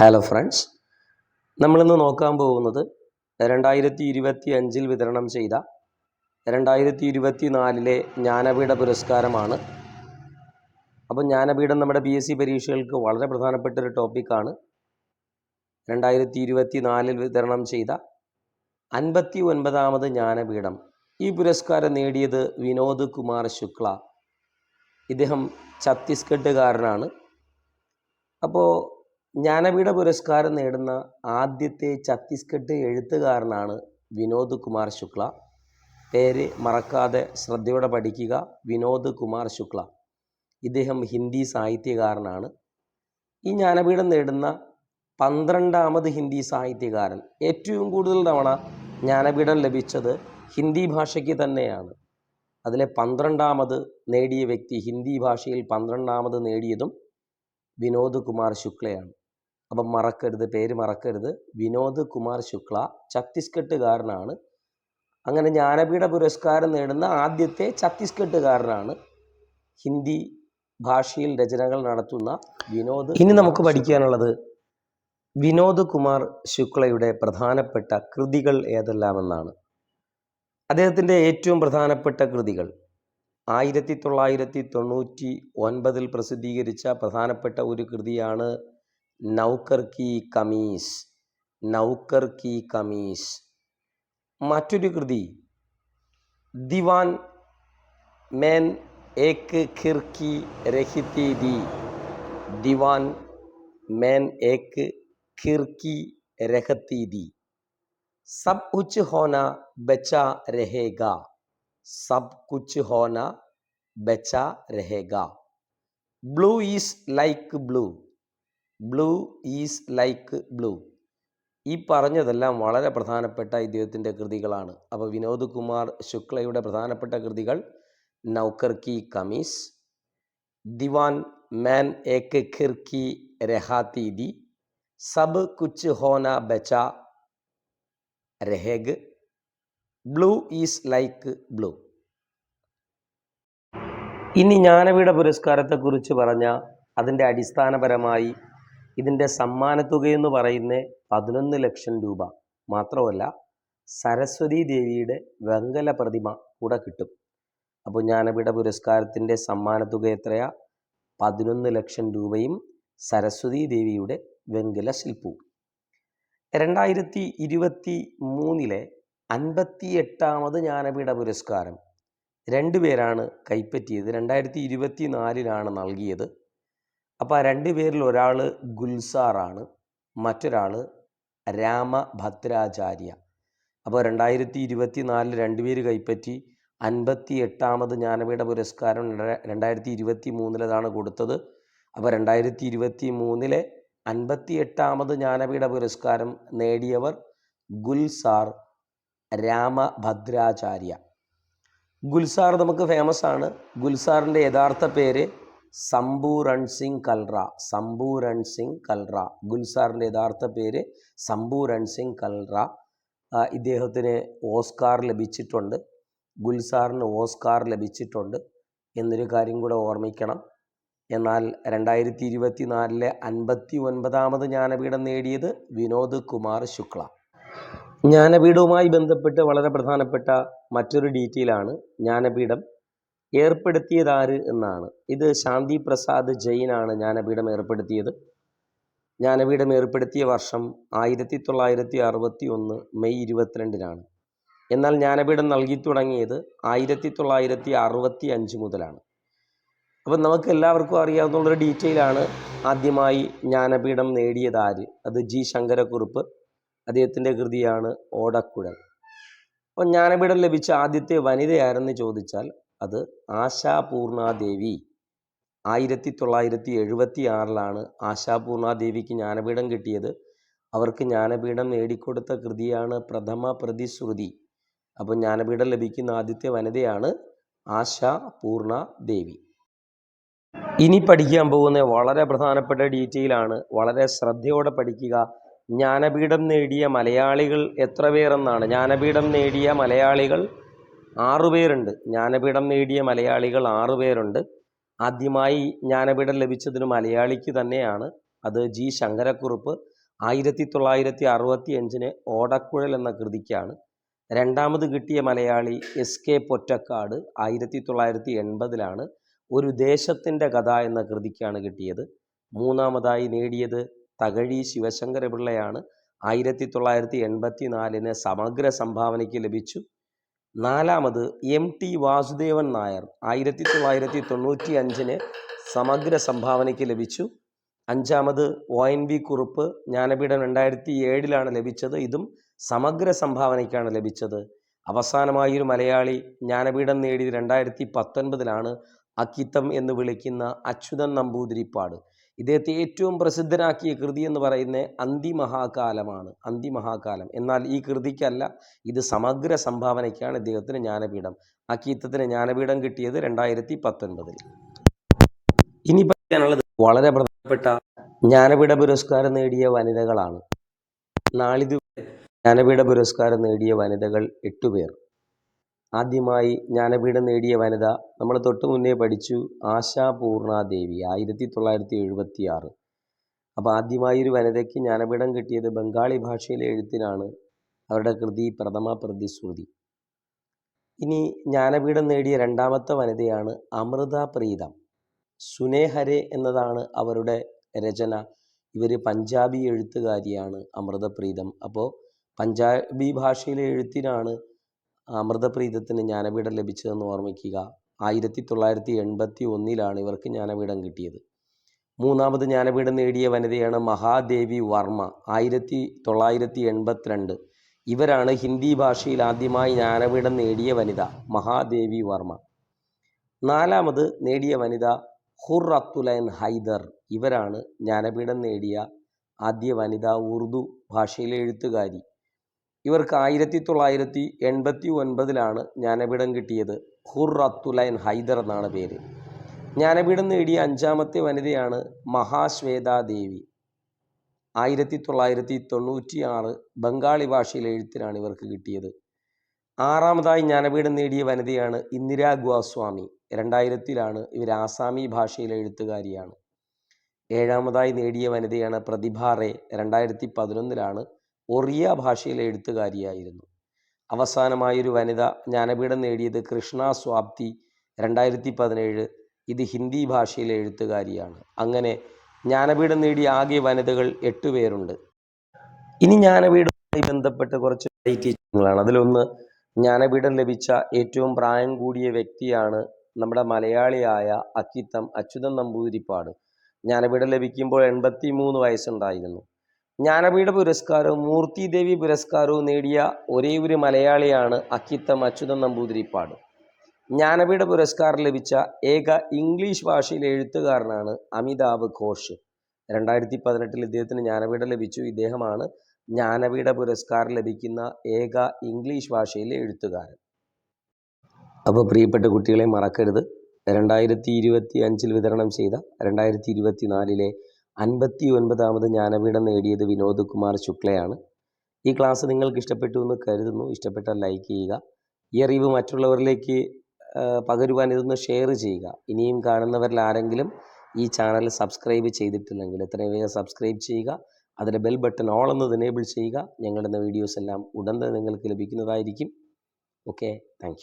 Hello friends നമ്മളിന്ന് നോക്കാൻ പോകുന്നത് രണ്ടായിരത്തി ഇരുപത്തി അഞ്ചിൽ വിതരണം ചെയ്ത രണ്ടായിരത്തി ഇരുപത്തി നാലിലെ ജ്ഞാനപീഠ പുരസ്കാരമാണ്. അപ്പോൾ ജ്ഞാനപീഠം നമ്മുടെ പി എസ് സി പരീക്ഷകൾക്ക് വളരെ പ്രധാനപ്പെട്ട ഒരു ടോപ്പിക്കാണ് രണ്ടായിരത്തി ഇരുപത്തി നാലിൽ വിതരണം ചെയ്ത അൻപത്തി ഒൻപതാമത് ജ്ഞാനപീഠം. ഈ പുരസ്കാരം നേടിയത് വിനോദ് കുമാർ ശുക്ല. ഇദ്ദേഹം ഛത്തീസ്ഗഡുകാരനാണ്. അപ്പോൾ ജ്ഞാനപീഠ പുരസ്കാരം നേടുന്ന ആദ്യത്തെ ഛത്തീസ്ഗഡ് എഴുത്തുകാരനാണ് വിനോദ് കുമാർ ശുക്ല. പേര് മറക്കാതെ ശ്രദ്ധയോടെ പഠിക്കുക വിനോദ് കുമാർ ശുക്ല. ഇദ്ദേഹം ഹിന്ദി സാഹിത്യകാരനാണ്. ഈ ജ്ഞാനപീഠം നേടുന്ന പന്ത്രണ്ടാമത് ഹിന്ദി സാഹിത്യകാരൻ. ഏറ്റവും കൂടുതൽ തവണ ജ്ഞാനപീഠം ലഭിച്ചത് ഹിന്ദി ഭാഷയ്ക്ക് തന്നെയാണ്. അതിലെ പന്ത്രണ്ടാമത് നേടിയ വ്യക്തി ഹിന്ദി ഭാഷയിൽ പന്ത്രണ്ടാമത് നേടിയതും വിനോദ് കുമാർ ശുക്ലയാണ്. അപ്പം മറക്കരുത് പേര് മറക്കരുത്. വിനോദ് കുമാർ ശുക്ല ഛത്തീസ്ഗഡുകാരനാണ്. അങ്ങനെ ജ്ഞാനപീഠ പുരസ്കാരം നേടുന്ന ആദ്യത്തെ ഛത്തീസ്ഗഡുകാരനാണ് ഹിന്ദി ഭാഷയിൽ രചനകൾ നടത്തുന്ന വിനോദ് ഇനി നമുക്ക് പഠിക്കാനുള്ളത് വിനോദ് കുമാർ ശുക്ലയുടെ പ്രധാനപ്പെട്ട കൃതികൾ ഏതെല്ലാമെന്നാണ്. അദ്ദേഹത്തിന്റെ ഏറ്റവും പ്രധാനപ്പെട്ട കൃതികൾ ആയിരത്തി തൊള്ളായിരത്തി തൊണ്ണൂറ്റി ഒൻപതിൽ പ്രസിദ്ധീകരിച്ച പ്രധാനപ്പെട്ട ഒരു കൃതിയാണ് നൗക്കർ കി കമീസ് നൗക്കർ കി കമീസ് മറ്റൊരു കൃതി ദിവാൻ മേൻ ഏക്ക് ഖിർക്കി രഹിത്തി the divan man Ek ഖിർക്കി രഹത്തി the सब कुछ होना बचा रहेगा सब कुछ होना बचा रहेगा blue is like blue Blue is like blue ഈ പറഞ്ഞതെല്ലാം വളരെ പ്രധാനപ്പെട്ട ഇദ്ദേഹത്തിന്റെ കൃതികളാണ്. അപ്പോൾ വിനോദ് കുമാർ ശുക്ലയുടെ പ്രധാനപ്പെട്ട കൃതികൾ നൗക്കർ കി കമീസ് ദിവാൻ മാൻ ഏക്ക് കി രഹാതീതി സബ് കുച്ച് ഹോന ബച്ച രഹേഗ് ബ്ലൂ ഈസ് ലൈക്ക് ബ്ലൂ ഇനി ജ്ഞാനപീഠ പുരസ്കാരത്തെക്കുറിച്ച് പറഞ്ഞ അതിന്റെ അടിസ്ഥാനപരമായി ഇതിന്റെ സമ്മാനത്തുകയെന്ന് പറയുന്ന പതിനൊന്ന് ലക്ഷം രൂപ മാത്രമല്ല സരസ്വതി ദേവിയുടെ വെങ്കല പ്രതിമ കൂടെ കിട്ടും. അപ്പോൾ ജ്ഞാനപീഠ പുരസ്കാരത്തിന്റെ സമ്മാനത്തുക എത്രയാ? പതിനൊന്ന് ലക്ഷം രൂപയും സരസ്വതി ദേവിയുടെ വെങ്കല ശില്പവും. രണ്ടായിരത്തി ഇരുപത്തി മൂന്നിലെ അൻപത്തി എട്ടാമത് ജ്ഞാനപീഠ പുരസ്കാരം രണ്ടുപേരാണ് കൈപ്പറ്റിയത്. രണ്ടായിരത്തി ഇരുപത്തി നാലിലാണ് നൽകിയത്. അപ്പോൾ ആ രണ്ട് പേരിൽ ഒരാൾ ഗുൽസാറാണ് മറ്റൊരാൾ രാമഭദ്രാചാര്യ. അപ്പോൾ രണ്ടായിരത്തി ഇരുപത്തി നാലിൽ രണ്ടുപേര് കൈപ്പറ്റി അൻപത്തി എട്ടാമത് ജ്ഞാനപീഠ പുരസ്കാരം രണ്ടായിരത്തി ഇരുപത്തി മൂന്നിലതാണ് കൊടുത്തത്. അപ്പോൾ രണ്ടായിരത്തി ഇരുപത്തി മൂന്നിലെ അൻപത്തി എട്ടാമത് ജ്ഞാനപീഠ പുരസ്കാരം നേടിയവർ ഗുൽസാർ രാമഭദ്രാചാര്യ. ഗുൽസാർ നമുക്ക് ഫേമസ് ആണ്. ഗുൽസാറിന്റെ യഥാർത്ഥ പേര് സംബു രൺ സിംഗ് കൽറ സംബു രൺ സിംഗ് കൽറ. ഗുൽസാറിന്റെ യഥാർത്ഥ പേര് സംബു രൺ സിംഗ് കൽറ ഇദ്ദേഹത്തിന് ഓസ്കാർ ലഭിച്ചിട്ടുണ്ട്. ഗുൽസാറിന് ഓസ്കാർ ലഭിച്ചിട്ടുണ്ട്. എന്നൊരു കാര്യം കൂടെ ഓർമ്മിക്കണം. എന്നാൽ രണ്ടായിരത്തി ഇരുപത്തി നാലിലെ അൻപത്തി ഒൻപതാമത് ജ്ഞാനപീഠം നേടിയത് വിനോദ് കുമാർ ശുക്ല. ജ്ഞാനപീഠവുമായി ബന്ധപ്പെട്ട് വളരെ പ്രധാനപ്പെട്ട മറ്റൊരു ഡീറ്റെയിലാണ് ജ്ഞാനപീഠം. ഏർപ്പെടുത്തിയതാര് എന്നാണ്. ഇത് ശാന്തി പ്രസാദ് ജെയിനാണ് ജ്ഞാനപീഠം ഏർപ്പെടുത്തിയത്. ജ്ഞാനപീഠം ഏർപ്പെടുത്തിയ വർഷം ആയിരത്തി തൊള്ളായിരത്തി അറുപത്തി ഒന്ന് മെയ് ഇരുപത്തിരണ്ടിനാണ്. എന്നാൽ ജ്ഞാനപീഠം നൽകി തുടങ്ങിയത് ആയിരത്തി തൊള്ളായിരത്തി അറുപത്തി അഞ്ച് മുതലാണ്. അപ്പം നമുക്ക് എല്ലാവർക്കും അറിയാവുന്നുള്ളൊരു ഡീറ്റെയിലാണ് ആദ്യമായി ജ്ഞാനപീഠം നേടിയതാര്. അത് ജി ശങ്കരക്കുറുപ്പ് അദ്ദേഹത്തിന്റെ കൃതിയാണ് ഓടക്കുഴൽ. അപ്പം ജ്ഞാനപീഠം ലഭിച്ച ആദ്യത്തെ വനിതയാരെന്ന് ചോദിച്ചാൽ അത് ആശാപൂർണാദേവി. ആയിരത്തി തൊള്ളായിരത്തി എഴുപത്തി ആറിലാണ് ആശാപൂർണാദേവിക്ക് ജ്ഞാനപീഠം കിട്ടിയത്. അവർക്ക് ജ്ഞാനപീഠം നേടിക്കൊടുത്ത കൃതിയാണ് പ്രഥമ പ്രതിശ്രുതി. അപ്പോൾ ജ്ഞാനപീഠം ലഭിക്കുന്ന ആദ്യത്തെ വനിതയാണ് ആശാ പൂർണ ദേവി ഇനി പഠിക്കാൻ പോകുന്ന വളരെ പ്രധാനപ്പെട്ട ഡീറ്റെയിൽ ആണ് വളരെ ശ്രദ്ധയോടെ പഠിക്കുക. ജ്ഞാനപീഠം നേടിയ മലയാളികൾ എത്ര പേരെന്നാണ്? ജ്ഞാനപീഠം നേടിയ മലയാളികൾ ആറുപേരുണ്ട്. ജ്ഞാനപീഠം നേടിയ മലയാളികൾ ആറുപേരുണ്ട്. ആദ്യമായി ജ്ഞാനപീഠം ലഭിച്ചതിന് മലയാളിക്ക് തന്നെയാണ്. അത് ജി ശങ്കരക്കുറുപ്പ് ആയിരത്തി തൊള്ളായിരത്തി അറുപത്തി അഞ്ചിന് ഓടക്കുഴൽ എന്ന കൃതിക്കാണ്. രണ്ടാമത് കിട്ടിയ മലയാളി എസ് കെ പൊറ്റക്കാട് ആയിരത്തി തൊള്ളായിരത്തി എൺപതിലാണ് ഒരു ദേശത്തിന്റെ കഥ എന്ന കൃതിക്കാണ് കിട്ടിയത്. മൂന്നാമതായി നേടിയത് തകഴി ശിവശങ്കരപിള്ളയാണ്. ആയിരത്തി തൊള്ളായിരത്തി എൺപത്തി നാലിന് സമഗ്ര സംഭാവനയ്ക്ക് ലഭിച്ചു. നാലാമത് എം ടി വാസുദേവൻ നായർ ആയിരത്തി തൊള്ളായിരത്തി തൊണ്ണൂറ്റി അഞ്ചിന് സമഗ്ര സംഭാവനയ്ക്ക് ലഭിച്ചു. അഞ്ചാമത് O N V Kurup Jnanpith രണ്ടായിരത്തി ഏഴിലാണ് ലഭിച്ചത്. ഇതും സമഗ്ര സംഭാവനയ്ക്കാണ് ലഭിച്ചത്. അവസാനമായി ഒരു മലയാളി ജ്ഞാനപീഠം നേടിയത് രണ്ടായിരത്തി പത്തൊൻപതിലാണ് അക്കിത്തം എന്ന് വിളിക്കുന്ന അച്യുതൻ നമ്പൂതിരിപ്പാട്. ഇദ്ദേഹത്തെ ഏറ്റവും പ്രസിദ്ധനാക്കിയ കൃതി എന്ന് പറയുന്നത് അന്തിമഹാകാലമാണ് അന്തിമഹാകാലം. എന്നാൽ ഈ കൃതിക്കല്ല ഇത് സമഗ്ര സംഭാവനയ്ക്കാണ് ഇദ്ദേഹത്തിന് ജ്ഞാനപീഠം. അക്കീത്തത്തിന് ജ്ഞാനപീഠം കിട്ടിയത് രണ്ടായിരത്തി പത്തൊൻപതിൽ ഇനി പറയാനുള്ളത് വളരെ പ്രധാനപ്പെട്ട ജ്ഞാനപീഠ പുരസ്കാരം നേടിയ വനിതകളാണ്. നാളിതുവരെ ജ്ഞാനപീഠ പുരസ്കാരം നേടിയ വനിതകൾ എട്ടുപേർ. ആദ്യമായി ജ്ഞാനപീഠം നേടിയ വനിത നമ്മൾ തൊട്ട് മുന്നേ പഠിച്ചു ആശാ പൂർണാദേവി ആയിരത്തി തൊള്ളായിരത്തി എഴുപത്തി ആറ് അപ്പോൾ ആദ്യമായി ഒരു വനിതയ്ക്ക് ജ്ഞാനപീഠം കിട്ടിയത് ബംഗാളി ഭാഷയിലെ എഴുത്തിനാണ്. അവരുടെ കൃതി പ്രഥമ പ്രതിശ്രുതി. ഇനി ജ്ഞാനപീഠം നേടിയ രണ്ടാമത്തെ വനിതയാണ് അമൃത പ്രീതം. സുനേഹരെ എന്നതാണ് അവരുടെ രചന. ഇവർ പഞ്ചാബി എഴുത്തുകാരിയാണ് അമൃതപ്രീതം അപ്പോൾ പഞ്ചാബി ഭാഷയിലെ എഴുത്തിനാണ് അമൃതപ്രീതത്തിന് ജ്ഞാനപീഠം ലഭിച്ചതെന്ന് ഓർമ്മിക്കുക. ആയിരത്തി തൊള്ളായിരത്തി എൺപത്തി ഒന്നിലാണ് ഇവർക്ക് ജ്ഞാനപീഠം കിട്ടിയത്. മൂന്നാമത് ജ്ഞാനപീഠം നേടിയ വനിതയാണ് മഹാദേവി വർമ്മ. ആയിരത്തി തൊള്ളായിരത്തി എൺപത്തിരണ്ട് ഇവരാണ് ഹിന്ദി ഭാഷയിൽ ആദ്യമായി ജ്ഞാനപീഠം നേടിയ വനിത മഹാദേവി വർമ്മ. നാലാമത് നേടിയ വനിത ഹുർ ഹൈദർ. ഇവരാണ് ജ്ഞാനപീഠം നേടിയ ആദ്യ വനിത ഉറുദു ഭാഷയിലെ എഴുത്തുകാരി. ഇവർക്ക് ആയിരത്തി തൊള്ളായിരത്തി എൺപത്തി ഒൻപതിലാണ് ജ്ഞാനപീഠം കിട്ടിയത്. ഹുറത്തുലൈൻ ഹൈദർ എന്നാണ് പേര്. ജ്ഞാനപീഠം നേടിയ അഞ്ചാമത്തെ വനിതയാണ് മഹാശ്വേതാദേവി. ആയിരത്തി തൊള്ളായിരത്തി തൊണ്ണൂറ്റി ആറ് ബംഗാളി ഭാഷയിലെ എഴുത്തിനാണ് ഇവർക്ക് കിട്ടിയത്. ആറാമതായി ജ്ഞാനപീഠം നേടിയ വനിതയാണ് ഇന്ദിരാ ഗോസ്വാമി. രണ്ടായിരത്തിലാണ് ഇവർ ആസാമി ഭാഷയിലെ എഴുത്തുകാരിയാണ്. ഏഴാമതായി നേടിയ വനിതയാണ് പ്രതിഭ റേ. രണ്ടായിരത്തി പതിനൊന്നിലാണ് ഒറിയ ഭാഷയിലെ എഴുത്തുകാരിയായിരുന്നു. അവസാനമായൊരു വനിത ജ്ഞാനപീഠം നേടിയത് കൃഷ്ണ സ്വാപ്തി രണ്ടായിരത്തി പതിനേഴ് ഇത് ഹിന്ദി ഭാഷയിലെ എഴുത്തുകാരിയാണ്. അങ്ങനെ ജ്ഞാനപീഠം നേടിയ ആകെ വനിതകൾ എട്ട് പേരുണ്ട്. ഇനി ജ്ഞാനപീഠവുമായി ബന്ധപ്പെട്ട് കുറച്ച് ടീച്ചിങ്ങുകളാണ് അതിലൊന്ന് ജ്ഞാനപീഠം ലഭിച്ച ഏറ്റവും പ്രായം കൂടിയ വ്യക്തിയാണ് നമ്മുടെ മലയാളിയായ അക്കിത്തം അച്യുതൻ നമ്പൂതിരിപ്പാട്. ജ്ഞാനപീഠം ലഭിക്കുമ്പോൾ എൺപത്തി മൂന്ന് വയസ്സുണ്ടായിരുന്നു. ജ്ഞാനപീഠ പുരസ്കാരവും മൂർത്തിദേവി പുരസ്കാരവും നേടിയ ഒരേ ഒരു മലയാളിയാണ് അക്കിത്തം അച്യുതൻ നമ്പൂതിരിപ്പാട്. ജ്ഞാനപീഠ പുരസ്കാരം ലഭിച്ച ഏക ഇംഗ്ലീഷ് ഭാഷയിലെ എഴുത്തുകാരനാണ് അമിതാഭ് ഘോഷ്. രണ്ടായിരത്തി പതിനെട്ടിൽ ഇദ്ദേഹത്തിന് ജ്ഞാനപീഠം ലഭിച്ചു. ഇദ്ദേഹമാണ് ജ്ഞാനപീഠ പുരസ്കാരം ലഭിക്കുന്ന ഏക ഇംഗ്ലീഷ് ഭാഷയിലെ എഴുത്തുകാരൻ. അപ്പോൾ പ്രിയപ്പെട്ട കുട്ടികളെ മറക്കരുത്. രണ്ടായിരത്തി ഇരുപത്തി അഞ്ചിൽ വിതരണം ചെയ്ത രണ്ടായിരത്തി ഇരുപത്തി നാലിലെ അൻപത്തി ഒൻപതാമത് ജ്ഞാനപീഠം നേടിയത് വിനോദ് കുമാർ ശുക്ലയാണ്. ഈ ക്ലാസ് നിങ്ങൾക്ക് ഇഷ്ടപ്പെട്ടു എന്ന് കരുതുന്നു. ഇഷ്ടപ്പെട്ടാൽ ലൈക്ക് ചെയ്യുക. ഈ അറിവ് മറ്റുള്ളവരിലേക്ക് പകരുവാൻ ഇതൊന്ന് ഷെയർ ചെയ്യുക. ഇനിയും കാണുന്നവരിൽ ആരെങ്കിലും ഈ ചാനൽ സബ്സ്ക്രൈബ് ചെയ്തിട്ടില്ലെങ്കിൽ എത്രയും വേഗം സബ്സ്ക്രൈബ് ചെയ്യുക. അതിലെ ബെൽ ബട്ടൺ ഓൾ എന്നത് എനേബിൾ ചെയ്യുക. ഞങ്ങളുടെ വീഡിയോസ് എല്ലാം ഉടൻ തന്നെ നിങ്ങൾക്ക് ലഭിക്കുന്നതായിരിക്കും. Okay thank